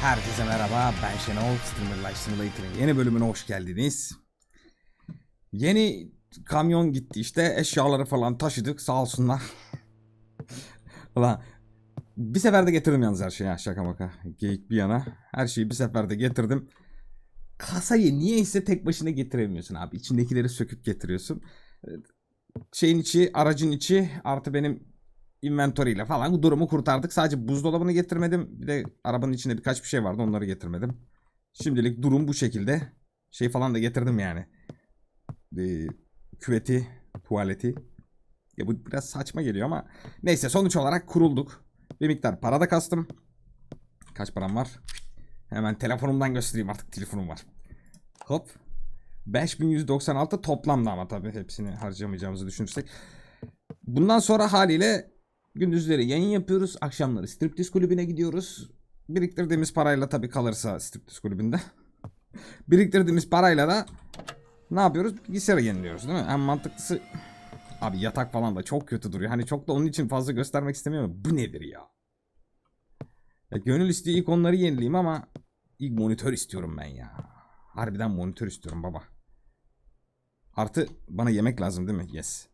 Herkese merhaba, ben Şenol, Streamer Life Simulator'ın yeni bölümüne hoş geldiniz. Yeni kamyon gitti işte, eşyaları falan taşıdık sağ olsunlar. Ulan bir seferde getirdim yalnız her şeyi şaka maka, geyik bir yana. Her şeyi bir seferde getirdim. Kasayı niyeyse tek başına getiremiyorsun abi, içindekileri söküp getiriyorsun. Şeyin içi, aracın içi artı benim inventory ile falan bu durumu kurtardık. Sadece buzdolabını getirmedim. Bir de arabanın içinde birkaç bir şey vardı onları getirmedim. Şimdilik durum bu şekilde. Şey falan da getirdim yani. Ee, küveti, tuvaleti. Ya bu biraz saçma geliyor ama neyse sonuç olarak kurulduk. Bir miktar para da kastım. Kaç param var? Hemen telefonumdan göstereyim artık telefonum var. Hop. 5196 toplamda ama tabii hepsini harcamayacağımızı düşünürsek. Bundan sonra haliyle gündüzleri yayın yapıyoruz. Akşamları striptiz kulübüne gidiyoruz. Biriktirdiğimiz parayla tabii kalırsa striptiz kulübünde. Biriktirdiğimiz parayla da ne yapıyoruz? Bilgisayarı yeniliyoruz değil mi? En mantıklısı abi yatak falan da çok kötü duruyor. Hani çok da onun için fazla göstermek istemiyorum. Bu nedir ya? ya gönül istiyor ilk onları yenileyim ama ilk monitör istiyorum ben ya. Harbiden monitör istiyorum baba. Artı bana yemek lazım değil mi? Yes.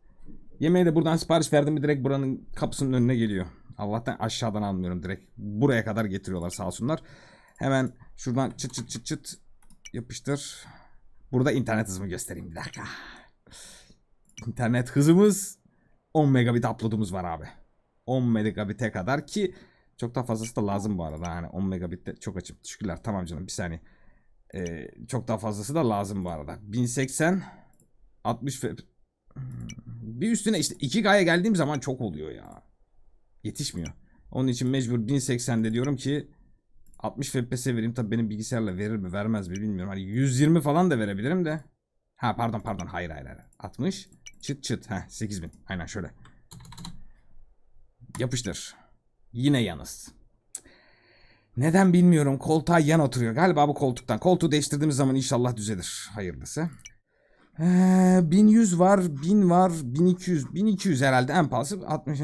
Yemeği de buradan sipariş verdim mi direkt buranın kapısının önüne geliyor. Allah'tan aşağıdan almıyorum direkt. Buraya kadar getiriyorlar sağ olsunlar. Hemen şuradan çıt çıt çıt çıt yapıştır. Burada internet hızımı göstereyim bir dakika. İnternet hızımız 10 megabit upload'umuz var abi. 10 megabit'e kadar ki çok daha fazlası da lazım bu arada. Hani 10 megabitte çok açıp teşekkürler. Tamam canım bir saniye. Ee, çok daha fazlası da lazım bu arada. 1080 60 f bir üstüne işte 2K'ya geldiğim zaman çok oluyor ya. Yetişmiyor. Onun için mecbur 1080'de diyorum ki 60 FPS vereyim. Tabii benim bilgisayarla verir mi vermez mi bilmiyorum. Hani 120 falan da verebilirim de. Ha pardon pardon hayır hayır hayır. 60 çıt çıt. Ha 8000. Aynen şöyle. Yapıştır. Yine yanız. Neden bilmiyorum. Koltuğa yan oturuyor. Galiba bu koltuktan. Koltuğu değiştirdiğimiz zaman inşallah düzelir. Hayırlısı. Ee, 1100 var, 1000 var, 1200, 1200 herhalde en pahalısı 60.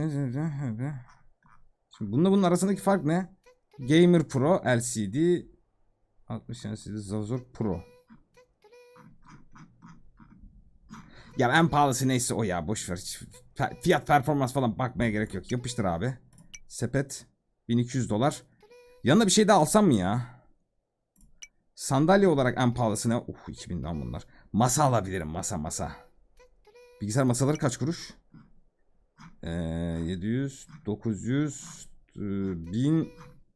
Şimdi bununla bunun arasındaki fark ne? Gamer Pro LCD 60 LCD Zazor Pro. Ya en pahalısı neyse o ya boş ver. Fiyat performans falan bakmaya gerek yok. Yapıştır abi. Sepet 1200 dolar. Yanına bir şey daha alsam mı ya? Sandalye olarak en pahalısı ne? Uh 2000'den bunlar. Masa alabilirim masa masa. Bilgisayar masaları kaç kuruş? Ee, 700, 900, 1000,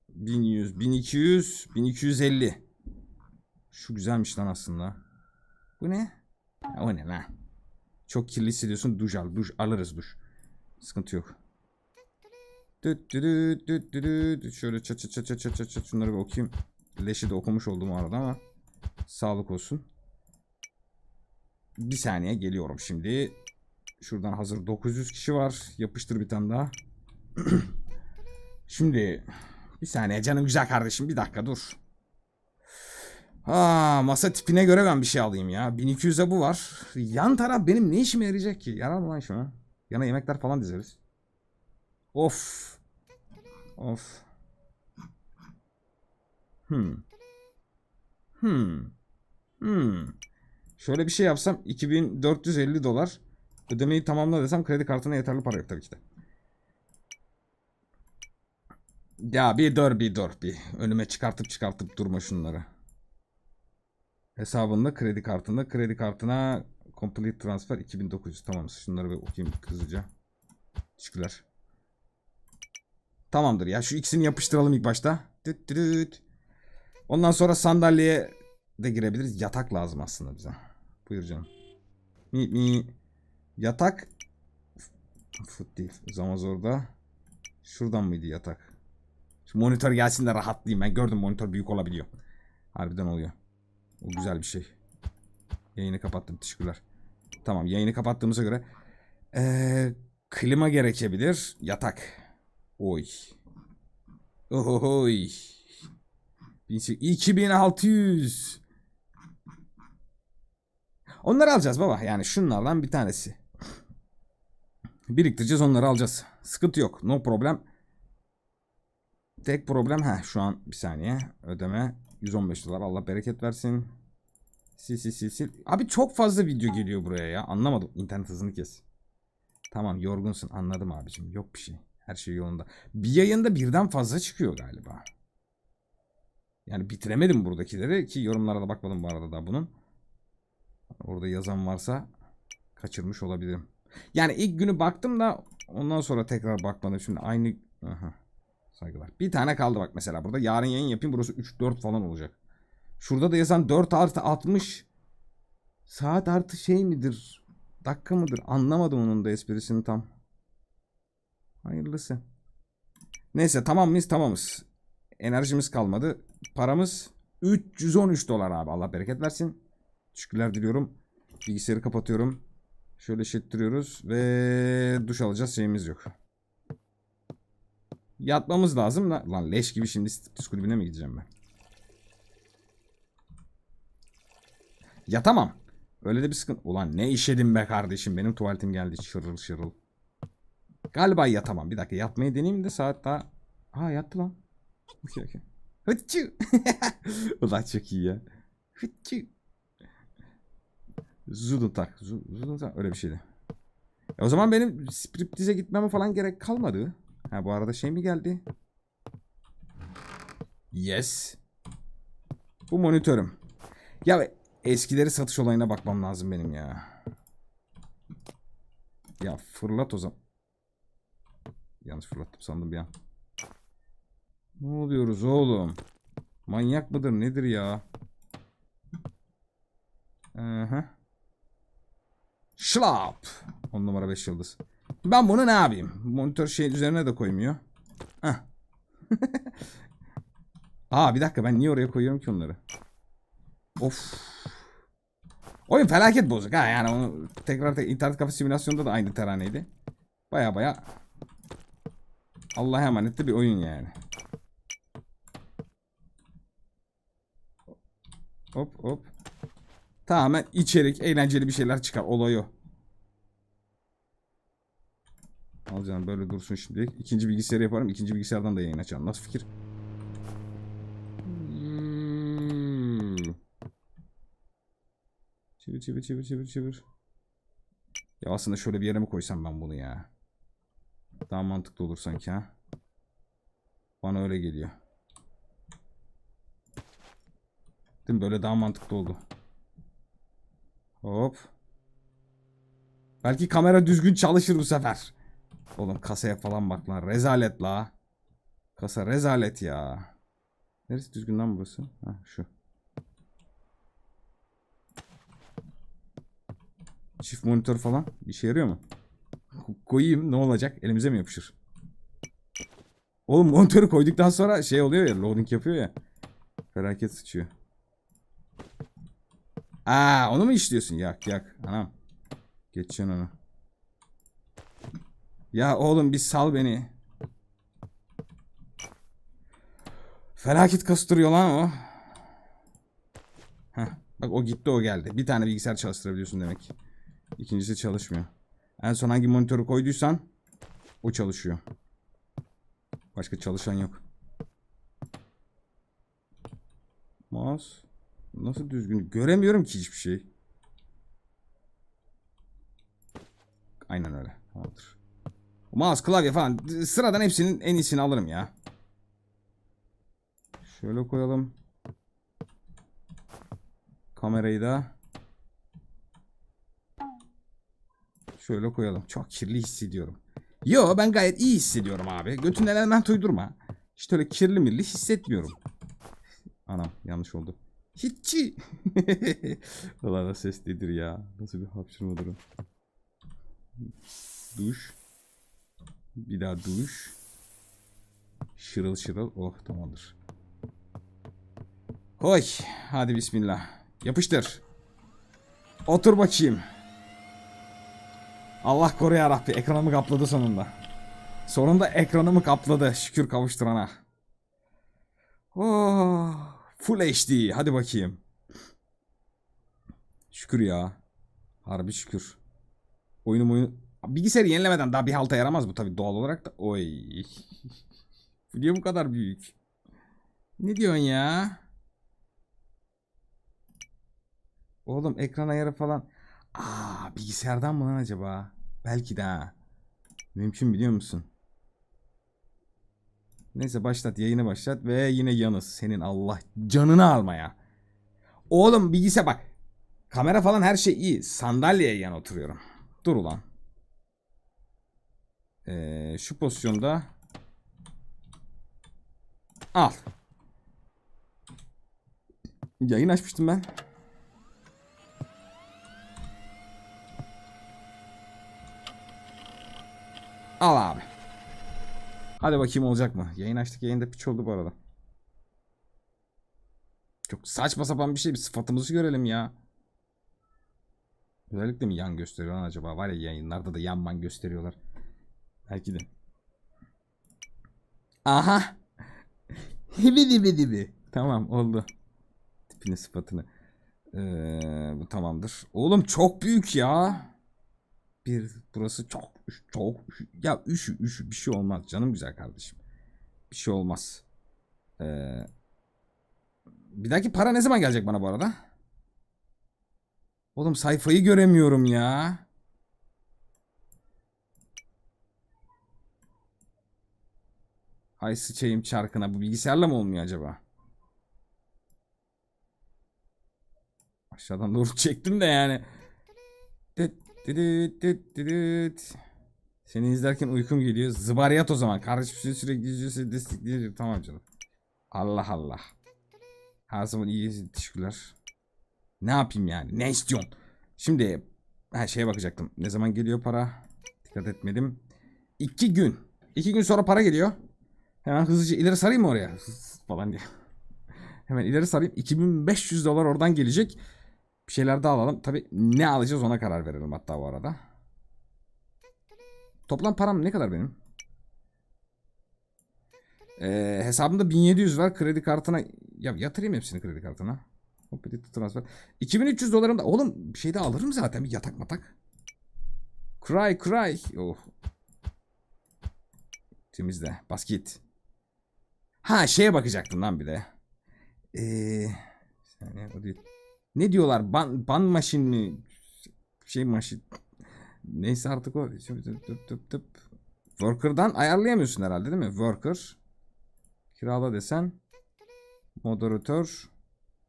1100, 1200, 1250. Şu güzelmiş lan aslında. Bu ne? Ha, o ne lan? Çok kirli hissediyorsun duş al. Duş alırız duş. Sıkıntı yok. Düt düt düt düt düt. Şöyle çat çat çat çat çat çat şunları bir okuyayım. Leşi de okumuş oldum arada ama sağlık olsun. Bir saniye geliyorum şimdi. Şuradan hazır 900 kişi var. Yapıştır bir tane daha. şimdi bir saniye canım güzel kardeşim bir dakika dur. Aa, masa tipine göre ben bir şey alayım ya. 1200'e bu var. Yan taraf benim ne işime yarayacak ki? Yarar mı lan şuna? Yana yemekler falan dizeriz. Of. Of. Hmm. Hmm. Hmm. Şöyle bir şey yapsam 2450 dolar. Ödemeyi tamamla desem kredi kartına yeterli para yok tabii ki de. Ya bir dur bir dur bir. Önüme çıkartıp çıkartıp durma şunları. Hesabında kredi kartında kredi kartına complete transfer 2900 tamam şunları bir okuyayım hızlıca. Teşekkürler. Tamamdır ya şu ikisini yapıştıralım ilk başta. Düt düt. Ondan sonra sandalyeye de girebiliriz. Yatak lazım aslında bize. Buyur canım. Mi mi. Yatak. Fut değil. Zamazor'da. Şuradan mıydı yatak? Şu monitör gelsin de rahatlayayım. Ben gördüm monitör büyük olabiliyor. Harbiden oluyor. O güzel bir şey. Yayını kapattım. Teşekkürler. Tamam yayını kapattığımıza göre. Ee, klima gerekebilir. Yatak. Oy. Ohohoy. 2600. Onları alacağız baba. Yani şunlardan bir tanesi. Biriktireceğiz onları alacağız. Sıkıntı yok. No problem. Tek problem ha şu an bir saniye ödeme 115 dolar Allah bereket versin. Sil sil sil sil. Abi çok fazla video geliyor buraya ya anlamadım internet hızını kes. Tamam yorgunsun anladım abicim yok bir şey her şey yolunda. Bir yayında birden fazla çıkıyor galiba. Yani bitiremedim buradakileri ki yorumlara da bakmadım bu arada da bunun. Orada yazan varsa kaçırmış olabilirim. Yani ilk günü baktım da ondan sonra tekrar bakmadım. Şimdi aynı Aha. saygılar. Bir tane kaldı bak mesela burada. Yarın yayın yapayım. Burası 3-4 falan olacak. Şurada da yazan 4 artı 60 saat artı şey midir? Dakika mıdır? Anlamadım onun da esprisini tam. Hayırlısı. Neyse tamam mıyız? Tamamız. Enerjimiz kalmadı. Paramız 313 dolar abi. Allah bereket versin. Teşekkürler diliyorum. Bilgisayarı kapatıyorum. Şöyle şettiriyoruz ve duş alacağız şeyimiz yok. Yatmamız lazım lan leş gibi şimdi striptiz kulübüne mi gideceğim ben? Yatamam. Öyle de bir sıkıntı. Ulan ne işedim be kardeşim. Benim tuvaletim geldi şırıl şırıl. Galiba yatamam. Bir dakika yatmayı deneyeyim de saat daha... Ha yattı lan. Okey okey. Hıçı. Ulan çok iyi ya. Hıçı. Zuduntak. Zuduntak öyle bir şeydi. E o zaman benim striptize gitmeme falan gerek kalmadı. Ha bu arada şey mi geldi? Yes. Bu monitörüm. Ya eskileri satış olayına bakmam lazım benim ya. Ya fırlat o zaman. Yanlış fırlattım sandım bir an. Ne oluyoruz oğlum? Manyak mıdır nedir ya? Aha. Şlap. 10 numara 5 yıldız. Ben bunu ne yapayım? Monitör şeyin üzerine de koymuyor. Heh. Aa bir dakika ben niye oraya koyuyorum ki onları? Of. Oyun felaket bozuk ha yani onu tekrar tek internet kafe simülasyonunda da aynı teraneydi. Baya baya Allah'a emanetli bir oyun yani. Hop hop. Tamamen içerik, eğlenceli bir şeyler çıkar. Olay o. Al canım böyle dursun şimdi. İkinci bilgisayarı yaparım. İkinci bilgisayardan da yayın açarım. Nasıl fikir? Hmm. Çevir çevir çevir çevir çevir. Ya aslında şöyle bir yere mi koysam ben bunu ya? Daha mantıklı olur sanki ha. Bana öyle geliyor. Değil mi? Böyle daha mantıklı oldu. Hop. Belki kamera düzgün çalışır bu sefer. Oğlum kasaya falan bak lan. Rezalet la. Kasa rezalet ya. Neresi düzgün lan burası? Ha şu. Çift monitör falan. İşe yarıyor mu? Ko- koyayım ne olacak? Elimize mi yapışır? Oğlum monitörü koyduktan sonra şey oluyor ya. Loading yapıyor ya. Felaket sıçıyor. Aa onu mu işliyorsun? Yak yak. Anam. Geçeceksin onu. Ya oğlum bir sal beni. Felaket kastırıyor lan o. Heh, bak o gitti o geldi. Bir tane bilgisayar çalıştırabiliyorsun demek. İkincisi çalışmıyor. En son hangi monitörü koyduysan o çalışıyor. Başka çalışan yok. Mouse nasıl düzgün? Göremiyorum ki hiçbir şey. Aynen öyle. Tamamdır. Mouse, klavye falan sıradan hepsinin en iyisini alırım ya. Şöyle koyalım. Kamerayı da şöyle koyalım. Çok kirli hissediyorum. Yo ben gayet iyi hissediyorum abi. Götünden element uydurma. Hiç öyle kirli mirli hissetmiyorum. Anam yanlış oldu. Hiççi. Valla da ses nedir ya. Nasıl bir hapşırmadır o. Duş. Bir daha duş. Şırıl şırıl. Oh tamamdır. Hoy. Hadi bismillah. Yapıştır. Otur bakayım. Allah koru ya Rabbi. Ekranımı kapladı sonunda. Sonunda ekranımı kapladı. Şükür kavuşturana. Oh. Full HD. Hadi bakayım. Şükür ya. Harbi şükür. Oyunum oyun... Bilgisayarı yenilemeden daha bir halta yaramaz bu tabi doğal olarak da. Oy. Niye bu kadar büyük? Ne diyorsun ya? Oğlum ekran ayarı falan. Aa bilgisayardan mı lan acaba? Belki de ha. Mümkün biliyor musun? Neyse başlat yayını başlat ve yine yanız. Senin Allah canını almaya. Oğlum bilgisayar bak. Kamera falan her şey iyi. Sandalyeye yan oturuyorum. Dur ulan. Ee, şu pozisyonda al. Yayın açmıştım ben. Al abi. Hadi bakayım olacak mı? Yayın açtık yayında piç oldu bu arada. Çok saçma sapan bir şey. Bir sıfatımızı görelim ya. Özellikle mi yan gösteriyor lan acaba? Var ya yayınlarda da yan man gösteriyorlar. Belki de. Aha. Hibi dibi dibi. Tamam oldu. Tipini sıfatını. Ee, bu tamamdır. Oğlum çok büyük ya. Bir burası çok çok ya üşü üşü bir şey olmaz canım güzel kardeşim. Bir şey olmaz. Ee, bir dahaki para ne zaman gelecek bana bu arada? Oğlum sayfayı göremiyorum ya. Ay sıçayım çarkına. Bu bilgisayarla mı olmuyor acaba? Aşağıdan doğru çektim de yani. Dıt dıdıt dıt dıdıt. Seni izlerken uykum geliyor. Zıbariyat o zaman. Kardeşim sürekli izliyorsa destekliyor. Tamam canım. Allah Allah. Her zaman iyi teşekkürler. Ne yapayım yani? Ne istiyorsun? Şimdi her şeye bakacaktım. Ne zaman geliyor para? Dikkat etmedim. İki gün. İki gün sonra para geliyor. Hemen hızlıca ileri sarayım mı oraya? Falan diye. Hemen ileri sarayım. 2500 dolar oradan gelecek. Bir şeyler daha alalım. Tabi ne alacağız ona karar verelim hatta bu arada. Toplam param ne kadar benim? Ee, hesabımda 1700 var. Kredi kartına ya yatırayım hepsini kredi kartına. Hop transfer. 2300 dolarım da oğlum bir şey de alırım zaten bir yatak matak. Cry cry. Oh. Temizle. Basket. Ha şeye bakacaktım lan bir de. Ee. Ne diyorlar? Ban, ban maşin mi? Şey maşin. Neyse artık o. Tıp tıp tıp. Worker'dan ayarlayamıyorsun herhalde değil mi? Worker. Kirala desen. Moderatör.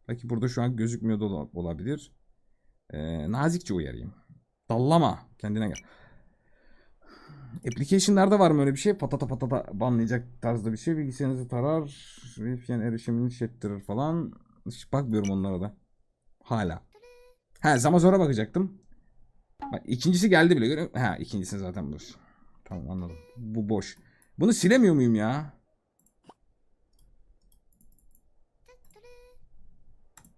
Belki burada şu an gözükmüyor da ola- olabilir. Ee, nazikçe uyarayım. Dallama. Kendine gel. Application'larda var mı öyle bir şey? Patata patata banlayacak tarzda bir şey. Bilgisayarınızı tarar. VPN erişimini şettirir falan. Hiç bakmıyorum onlara da. Hala. Ha Zamazor'a bakacaktım. Bak ikincisi geldi bile görüyor? Ha ikincisi zaten boş. Tamam anladım. Bu boş. Bunu silemiyor muyum ya?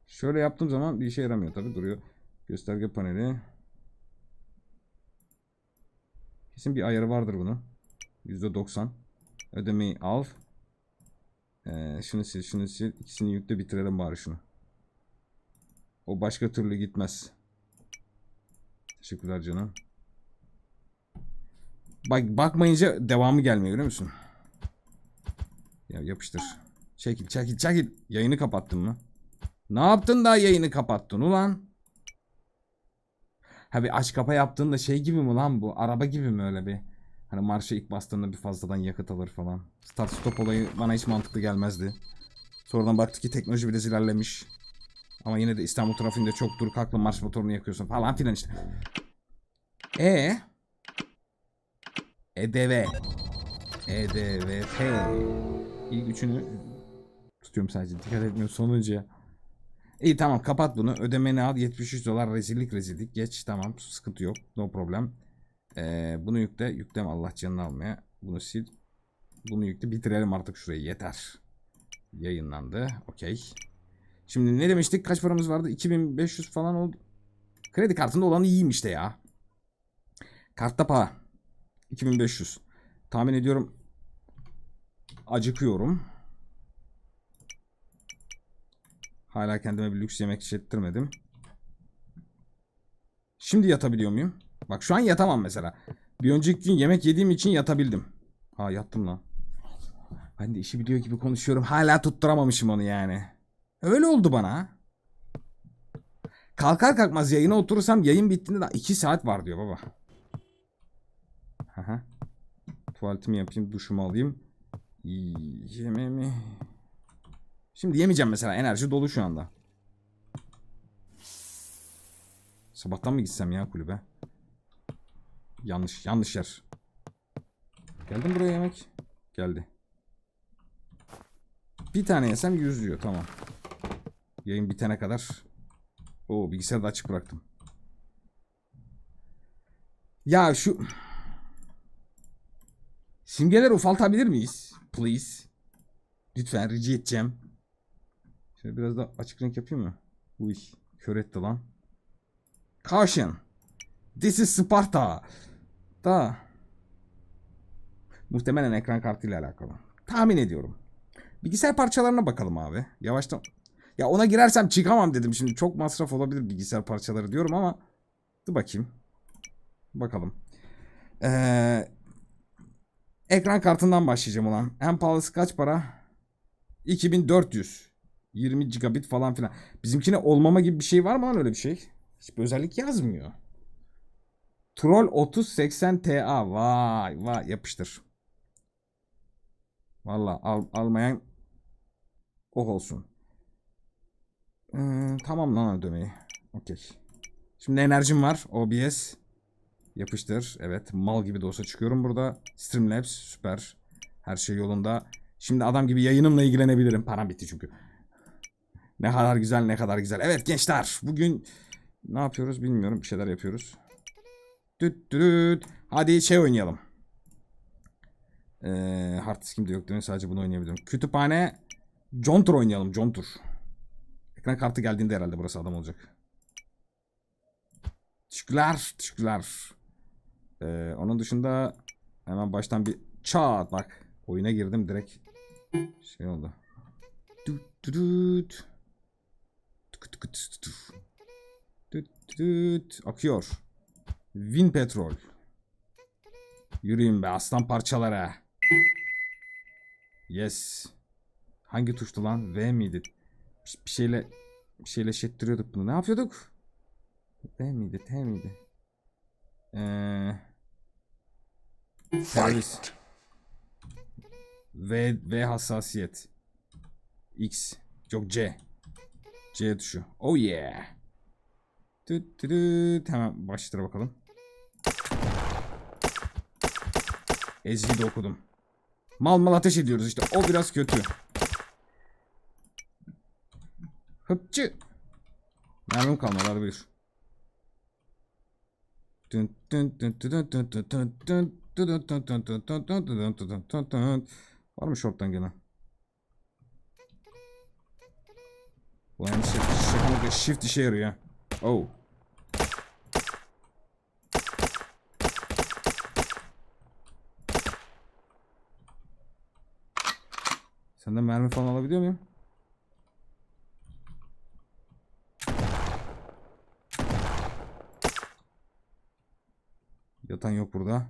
Şöyle yaptığım zaman bir işe yaramıyor tabi duruyor. Gösterge paneli. Kesin bir ayarı vardır bunun. %90. Ödemeyi al. Ee, şunu sil, şunu sil. İkisini yükle bitirelim bari şunu. O başka türlü gitmez. Teşekkürler canım. Bak bakmayınca devamı gelmiyor görüyor musun? Ya yapıştır. Çekil çekil çekil. Yayını kapattın mı? Ne yaptın da yayını kapattın ulan? Ha bir aç kapa yaptığında şey gibi mi lan bu? Araba gibi mi öyle bir? Hani marşa ilk bastığında bir fazladan yakıt alır falan. Start stop olayı bana hiç mantıklı gelmezdi. Sonradan baktık ki teknoloji biraz ilerlemiş. Ama yine de İstanbul trafiğinde çok dur kalkla marş motorunu yakıyorsun falan filan işte. E EDV EDVP İlk üçünü tutuyorum sadece dikkat etmiyorum sonuncuya. İyi tamam kapat bunu. Ödemeni al 73 dolar rezillik rezillik. Geç tamam sıkıntı yok. No problem. Ee, bunu yükle. Yükleme Allah canını almaya. Bunu sil. Bunu yükle. Bitirelim artık şurayı. Yeter. Yayınlandı. Okey. Şimdi ne demiştik? Kaç paramız vardı? 2500 falan oldu. Kredi kartında olan iyiyim işte ya. Kartta para. 2500. Tahmin ediyorum. Acıkıyorum. Hala kendime bir lüks yemek işlettirmedim. Şimdi yatabiliyor muyum? Bak şu an yatamam mesela. Bir önceki gün yemek yediğim için yatabildim. Ha yattım lan. Ben de işi biliyor gibi konuşuyorum. Hala tutturamamışım onu yani. Öyle oldu bana. Kalkar kalkmaz yayına oturursam yayın bittiğinde daha 2 saat var diyor baba. Aha. Tuvaletimi yapayım, duşumu alayım. Yememi. Şimdi yemeyeceğim mesela. Enerji dolu şu anda. Sabahtan mı gitsem ya kulübe? Yanlış, yanlış yer. Geldim buraya yemek. Geldi. Bir tane yesem 100 diyor. Tamam. Yayın bitene kadar. Oo bilgisayarı da açık bıraktım. Ya şu simgeleri ufaltabilir miyiz? Please. Lütfen rica edeceğim. Şöyle biraz da açık renk yapayım mı? Uy, kör etti lan. Caution. This is Sparta. Da. Muhtemelen ekran kartıyla alakalı. Tahmin ediyorum. Bilgisayar parçalarına bakalım abi. Yavaştan. Ya ona girersem çıkamam dedim. Şimdi çok masraf olabilir bilgisayar parçaları diyorum ama. Dur bakayım. Bakalım. Ee, ekran kartından başlayacağım ulan. En pahalısı kaç para? 2400. 20 gigabit falan filan. Bizimkine olmama gibi bir şey var mı lan öyle bir şey? Hiçbir özellik yazmıyor. Troll 3080 Ta. Vay vay yapıştır. Valla al, almayan oh olsun. Ee, tamam lan ödemeyi. Okey. Şimdi enerjim var. OBS. Yapıştır. Evet. Mal gibi de olsa çıkıyorum burada. Streamlabs. Süper. Her şey yolunda. Şimdi adam gibi yayınımla ilgilenebilirim. Param bitti çünkü. Ne kadar güzel ne kadar güzel. Evet gençler. Bugün ne yapıyoruz bilmiyorum. Bir şeyler yapıyoruz. Düt düt. Hadi şey oynayalım. Ee, hard disk'im de yok değil mi? Sadece bunu oynayabilirim. Kütüphane Jontur oynayalım. Jontur. Ekran kartı geldiğinde herhalde burası adam olacak. Teşekkürler. Teşekkürler. Ee, onun dışında hemen baştan bir çat bak. Oyuna girdim direkt. Şey oldu. Akıyor. Win Petrol. Yürüyün be aslan parçalara. Yes. Hangi tuştu lan? V miydi? Bir- şeyle bir şeyle şettiriyorduk bunu. Ne yapıyorduk? V miydi? T miydi? Eee Servis. V, V hassasiyet. X. Yok C. C tuşu. Oh yeah. Tüt tüt tüt. Hemen başlara bakalım. Ezgi'yi de okudum. Mal mal ateş ediyoruz işte. O biraz kötü. Dün dün dün dün dün. Var mı short'tan gelen? Ulan shift, shift, shift işe yarıyor ya. Oh. Senden mermi falan alabiliyor muyum? Yatan yok burada.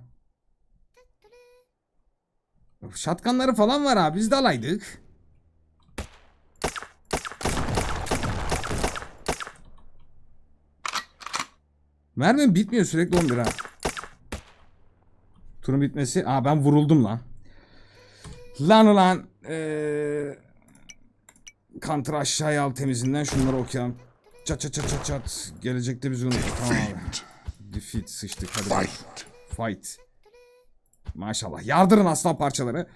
Şatkanları falan var abi biz de alaydık. Mermim bitmiyor sürekli 11 ha. Turun bitmesi. Aa ben vuruldum lan. Lan ulan. Ee, Counter aşağıya al temizinden şunları okuyalım. Çat çat çat çat çat. Gelecekte biz onu tamam abi. Defeat sıçtık hadi. bak. Fight. Maşallah. Yardırın aslan parçaları.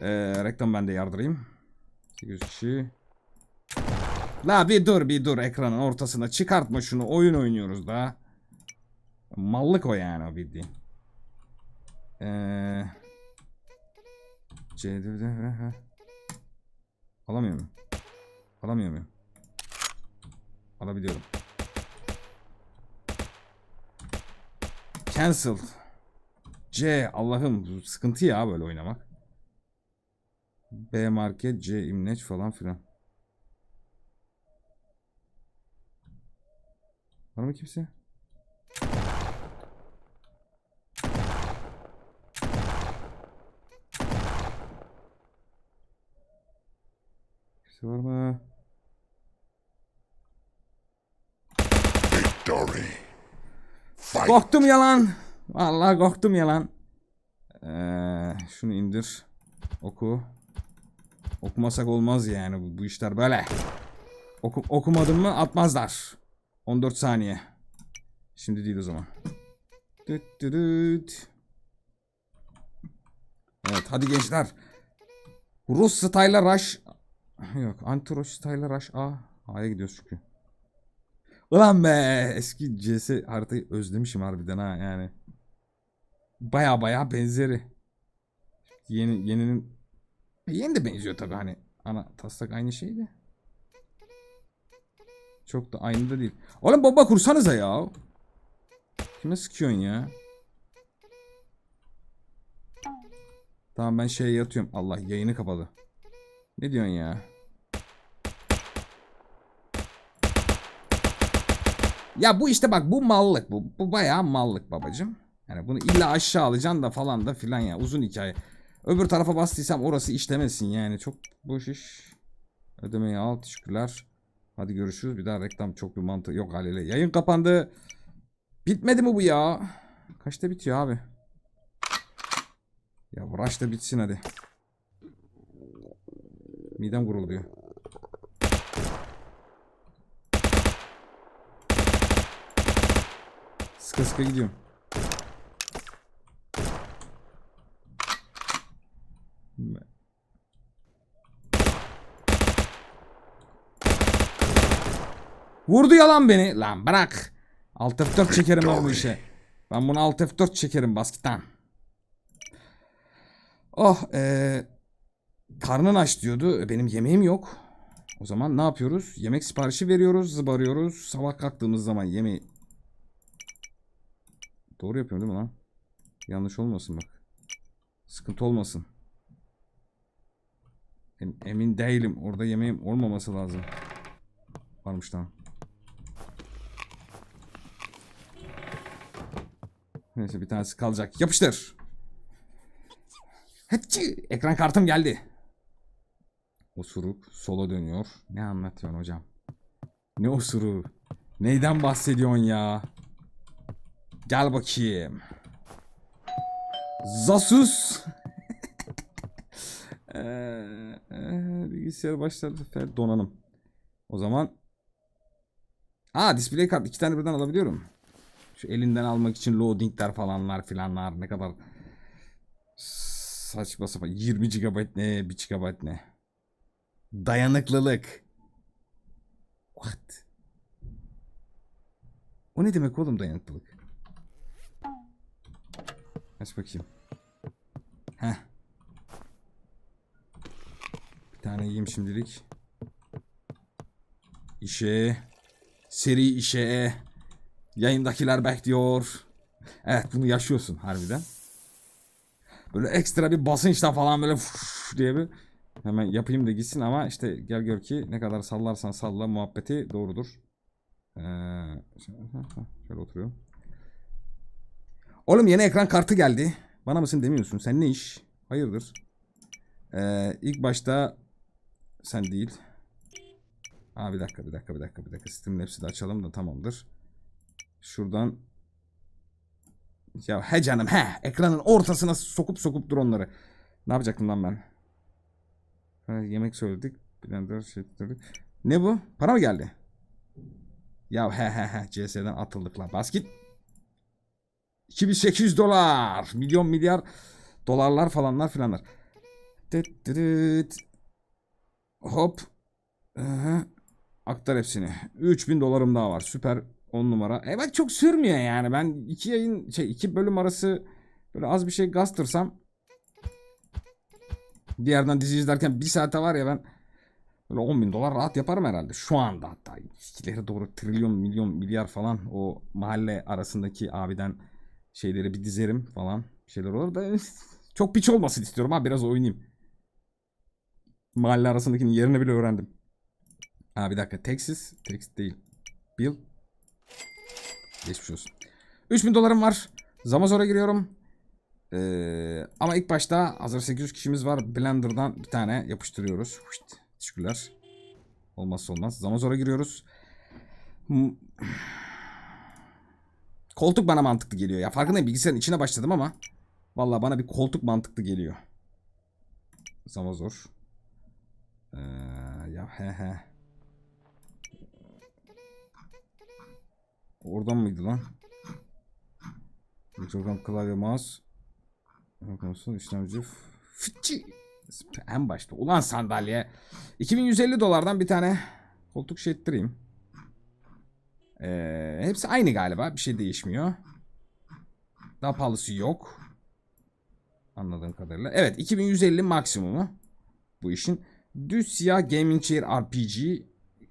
Ee, reklam ben de yardırayım. 800 kişi. La bir dur bir dur ekranın ortasına çıkartma şunu oyun oynuyoruz da. Mallık o yani o bildiğin. Ee, C4 Alamıyor muyum? Alamıyor muyum? Alabiliyorum. Cancel. C Allah'ım sıkıntı ya böyle oynamak. B market C imleç falan filan. Var mı kimse? Kimse var mı? Victory. Korktum yalan. Vallahi korktum yalan. Ee, şunu indir. Oku. Okumasak olmaz yani bu, bu işler böyle. Oku, okumadın mı atmazlar. 14 saniye. Şimdi değil o zaman. Düt düt. Evet hadi gençler. Rus style rush. Yok anti Rus style rush A. A'ya gidiyoruz çünkü. Ulan be eski CS haritayı özlemişim harbiden ha yani. Baya baya benzeri. Yeni yeninin yeni de benziyor tabi hani ana taslak aynı şey de. Çok da aynı da değil. Oğlum bomba kursanıza ya. Kime sıkıyorsun ya? Tamam ben şeye yatıyorum. Allah yayını kapadı. Ne diyorsun ya? Ya bu işte bak bu mallık bu. Bu bayağı mallık babacım. Yani bunu illa aşağı alacaksın da falan da filan ya uzun hikaye. Öbür tarafa bastıysam orası işlemesin yani çok boş iş. Ödemeyi al teşekkürler. Hadi görüşürüz bir daha reklam çok bir mantığı yok haliyle. Yayın kapandı. Bitmedi mi bu ya? Kaçta bitiyor abi? Ya rush da bitsin hadi. Midem gurulduyor. Sıkı gidiyorum. Vurdu yalan beni. Lan bırak. Alt F4 çekerim ben bu işe. Ben bunu Alt F4 çekerim basketten. Oh eee karnın aç diyordu. E, Benim yemeğim yok. O zaman ne yapıyoruz? Yemek siparişi veriyoruz, zıbarıyoruz. Sabah kalktığımız zaman yemeği... Doğru yapıyorum değil mi lan? Yanlış olmasın bak. Sıkıntı olmasın. Em- emin değilim. Orada yemeğim olmaması lazım. Varmış tamam. Neyse bir tanesi kalacak. Yapıştır. Hıçı. Ekran kartım geldi. Osuruk sola dönüyor. Ne anlatıyorsun hocam? Ne osuruğu? Neyden bahsediyorsun ya? Gel bakayım. Zasus. Eee, eee, bilgisayar başladı. Donanım. O zaman. Aa display kart iki tane birden alabiliyorum. Şu elinden almak için loadingler falanlar filanlar ne kadar saçma sapan 20 GB ne 1 GB ne dayanıklılık what o ne demek oğlum dayanıklılık aç bakayım Heh. bir tane yiyeyim şimdilik işe seri işe Yayındakiler bekliyor. Evet bunu yaşıyorsun harbiden. Böyle ekstra bir basınçla falan böyle diye bir hemen yapayım da gitsin ama işte gel gör ki ne kadar sallarsan salla muhabbeti doğrudur. Ee, şöyle oturuyorum. Oğlum yeni ekran kartı geldi. Bana mısın demiyorsun. Sen ne iş? Hayırdır? Ee, ilk başta sen değil. Aa bir dakika bir dakika bir dakika bir dakika. Steam hepsi de açalım da tamamdır. Şuradan ya he canım he ekranın ortasına sokup sokup dur onları. Ne yapacaktım lan ben? Ha, yemek söyledik. Blender şey söyledik. Ne bu? Para mı geldi? Ya he he he CS'den atıldık lan. Bas git. 2800 dolar. Milyon milyar dolarlar falanlar filanlar. Hop. Aktar hepsini. 3000 dolarım daha var. Süper 10 numara. E bak çok sürmüyor yani. Ben iki yayın şey iki bölüm arası böyle az bir şey gastırsam bir yerden dizi izlerken bir saate var ya ben böyle 10 bin dolar rahat yaparım herhalde. Şu anda hatta ileri doğru trilyon milyon milyar falan o mahalle arasındaki abiden şeyleri bir dizerim falan şeyler olur da çok piç olmasın istiyorum ha biraz oynayayım. Mahalle arasındakinin yerini bile öğrendim. Ha bir dakika Texas, Texas değil. Bill Geçmiş olsun. 3000 dolarım var. Zamazor'a giriyorum. Ee, ama ilk başta hazır 800 kişimiz var. Blender'dan bir tane yapıştırıyoruz. Huşt, teşekkürler. Olmazsa olmaz. Zamazor'a giriyoruz. Koltuk bana mantıklı geliyor ya. Farkındayım bilgisayarın içine başladım ama. Vallahi bana bir koltuk mantıklı geliyor. Zamazor. Ee, ya he he. Oradan mıydı lan? Mikrofon klavye mouse. Konuşsun işlemci. Fıçı. En başta. Ulan sandalye. 2150 dolardan bir tane koltuk şey ettireyim. Ee, hepsi aynı galiba. Bir şey değişmiyor. Daha pahalısı yok. Anladığım kadarıyla. Evet 2150 maksimumu. Bu işin. Düz siyah Gaming Chair RPG.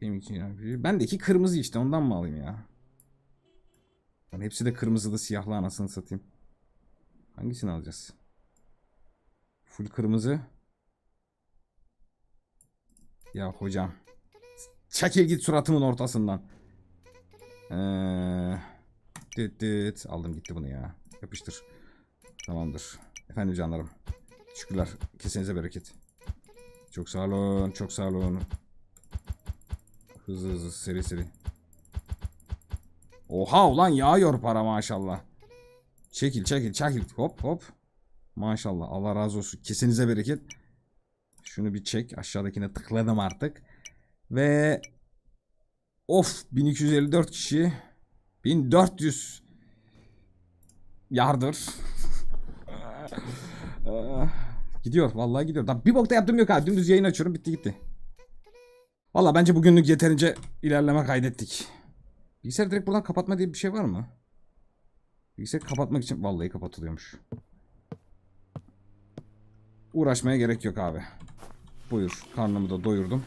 Gaming Chair RPG. Bendeki kırmızı işte ondan mı alayım ya? Lan hepsi de kırmızılı siyahlı anasını satayım. Hangisini alacağız? Full kırmızı. Ya hocam. Çekil git suratımın ortasından. Ee, düt düt. Aldım gitti bunu ya. Yapıştır. Tamamdır. Efendim canlarım. Şükürler. Kesenize bereket. Çok sağ olun. Çok sağ olun. Hızlı hızlı seri seri. Oha ulan yağıyor para maşallah. Çekil çekil çekil. Hop hop. Maşallah Allah razı olsun. Kesinize bereket. Şunu bir çek. Aşağıdakine tıkladım artık. Ve of 1254 kişi 1400 yardır. gidiyor vallahi gidiyor. Daha bir bokta yaptığım yok abi. Dümdüz yayın açıyorum bitti gitti. Valla bence bugünlük yeterince ilerleme kaydettik. Bilgisayarı direkt buradan kapatma diye bir şey var mı? Bilgisayarı kapatmak için vallahi kapatılıyormuş. Uğraşmaya gerek yok abi. Buyur. Karnımı da doyurdum.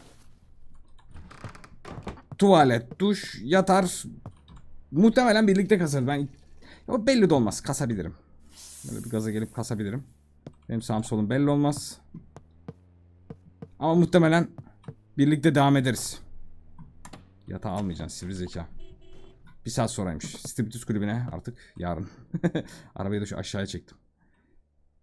Tuvalet, duş, yatar. Muhtemelen birlikte kasarız. Ben o belli de olmaz. Kasabilirim. Böyle bir gaza gelip kasabilirim. Benim sağım solum belli olmaz. Ama muhtemelen birlikte devam ederiz. Yatağı almayacaksın sivri zeka. Bir saat sonraymış. Striptiz kulübüne artık yarın. Arabayı da şu aşağıya çektim.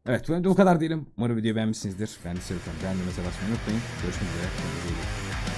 Evet bu kadar diyelim. Umarım videoyu beğenmişsinizdir. Beğendiyseniz lütfen beğenmeyi basmayı unutmayın. Görüşmek üzere.